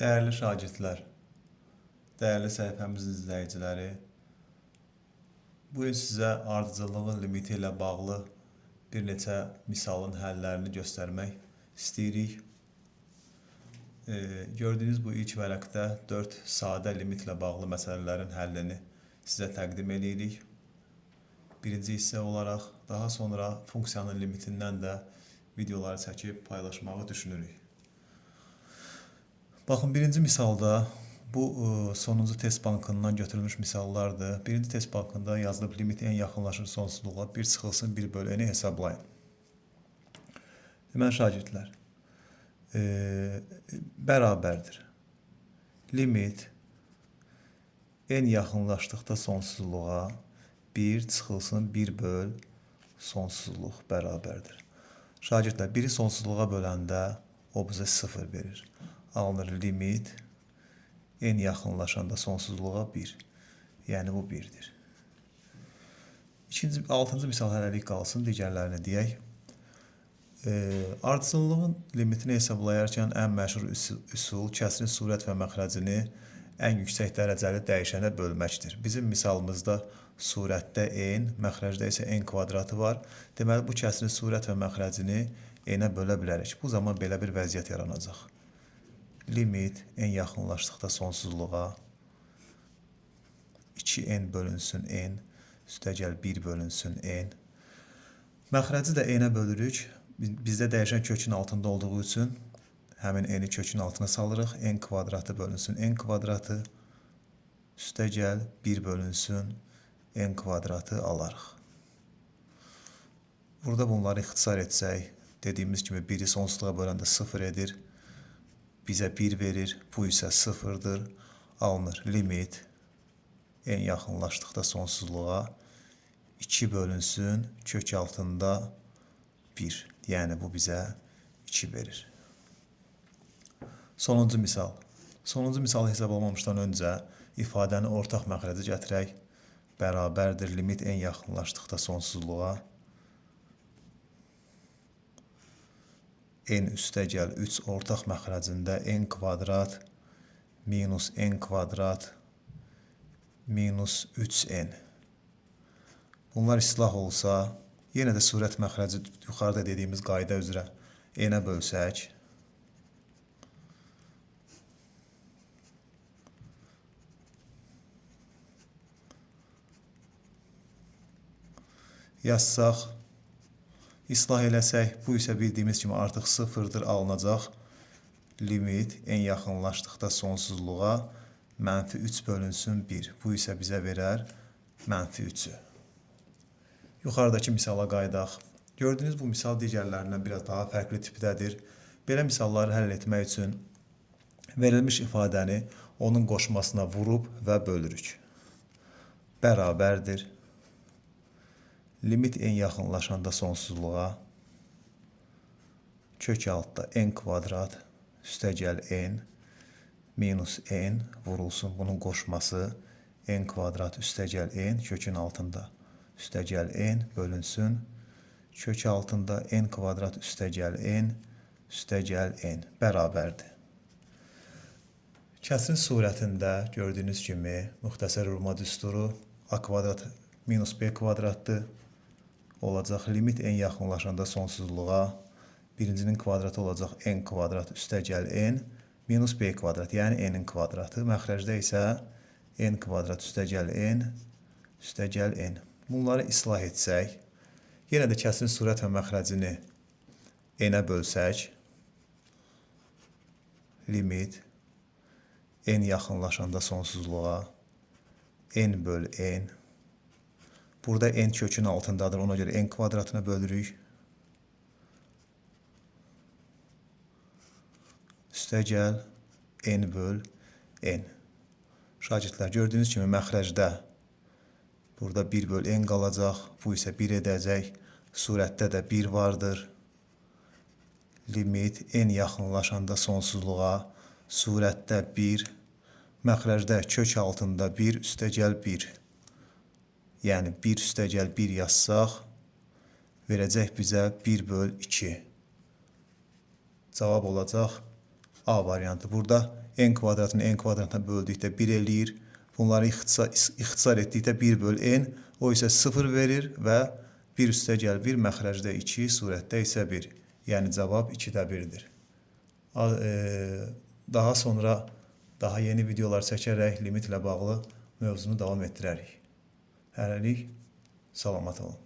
Değerli şagirdlər, değerli səhifəmizin izləyiciləri, bu gün sizə ardıcıllığın limiti ilə bağlı bir neçə misalın həllərini göstərmək istəyirik. E, gördüyünüz bu ilk vərəqdə 4 sadə limitlə bağlı məsələlərin həllini sizə təqdim edirik. Birinci hissə olaraq daha sonra funksiyanın limitindən də videoları çəkib paylaşmağı düşünürük. Baxın birinci misalda bu e, sonuncu test bankından götürülmüş misallardır. Birinci test bankında yazılıb limit en yaxınlaşır sonsuzluğa 1 çıxılsın 1 bölü n hesablayın. Deməli şagirdlər, e, bərabərdir. Limit en yaxınlaşdıqda sonsuzluğa 1 çıxılsın 1 böl sonsuzluq bərabərdir. Şagirdlər, biri sonsuzluğa böləndə o bizə 0 verir. Alınır limit en yaxınlaşanda sonsuzluğa 1. Yəni bu 1-dir. İkinci, altıncı misal hələlik qalsın, digərlərini deyək. E, limitini hesablayarkən ən məşhur üsul, kəsrin surət və məxrəcini ən yüksək dərəcəli dəyişənə bölməkdir. Bizim misalımızda surətdə n, məxrəcdə isə n kvadratı var. Deməli bu kəsrin surət və məxrəcini n-ə bölə bilərik. Bu zaman belə bir vəziyyət yaranacaq. Limit en yaxınlaşdıqda sonsuzluğa 2n bölünsün n, üstəgəl 1 bölünsün n. Məxrəci də n-ə bölürük. Biz- Bizdə dəyişən kökün altında olduğu üçün həmin n-i kökün altına salırıq. n kvadratı bölünsün n kvadratı üstəgəl 1 bölünsün n kvadratı alarıq. Burada bunları ixtisar etsək, dediyimiz kimi biri sonsuzluğa böləndə 0 edir. Bizə 1 verir, bu isə 0-dır. Alınır limit en yaxınlaşdıqda sonsuzluğa 2 bölünsün kök altında 1. Yəni bu bizə 2 verir. Sonuncu misal. Sonuncu misalı hesablamamışdan öncə ifadəni ortaq məxrəcə gətirək. Bərabərdir limit en yaxınlaşdıqda sonsuzluğa n üstəgəl 3 ortaq məxrəcində n kvadrat minus n kvadrat minus 3n. Bunlar islah olsa, yenə də surət məxrəci yuxarıda dediyimiz qayda üzrə n-ə bölsək, yazsaq, islah eləsək, bu isə bildiyimiz kimi artıq sıfırdır alınacaq. Limit en yaxınlaşdıqda sonsuzluğa mənfi 3 bölünsün 1. Bu isə bizə verər mənfi 3-ü. Yuxarıdakı misala qayıdaq. Gördüyünüz bu misal digərlərindən biraz daha fərqli tipdədir. Belə misalları həll etmək üçün verilmiş ifadəni onun qoşmasına vurub və bölürük. Bərabərdir. Limit en yaxınlaşanda sonsuzluğa. Kök altda n kvadrat üstəgəl n minus n vurulsun bunun qoşması. N kvadrat üstəgəl n kökün altında. Üstəgəl n bölünsün. Kök altında n kvadrat üstəgəl n üstəgəl n bərabərdir. Kəsrin surətində gördüyünüz kimi müxtəsər vurma düsturu a kvadrat minus b kvadratdır olacaq. Limit en yaxınlaşanda sonsuzluğa birincinin kvadratı olacaq n kvadrat üstəgəl n minus b kvadrat, yəni n-in kvadratı. Məxrəcdə isə n kvadrat üstəgəl n üstəgəl n. Bunları islah etsək, yenə də kəsrin surət və məxrəcini n-ə bölsək, limit n yaxınlaşanda sonsuzluğa n böl n Burada n kökün altındadır. Ona göre n kvadratına bölürük. Üstəgəl n böl n. Şagirdlər gördüyünüz kimi məxrəcdə burada 1 böl n qalacaq. Bu isə 1 edəcək. Surətdə də 1 vardır. Limit n yaxınlaşanda sonsuzluğa surətdə 1, məxrəcdə kök altında 1, üstəgəl 1. Yəni 1 üstəgəl 1 yazsaq, verəcək bizə 1 böl 2. Cavab olacaq A variantı. Burada n kvadratını n kvadratına böldükdə 1 eləyir. Bunları ixtisar, ixtisar etdikdə 1 böl n, o isə 0 verir və 1 üstə gəl 1, məxrəcdə 2, surətdə isə 1. Yəni cavab 2-də 1-dir. A- e, Daha sonra daha yeni videolar çəkərək limitlə bağlı mövzunu davam etdirərik. Hələlik salamat olun.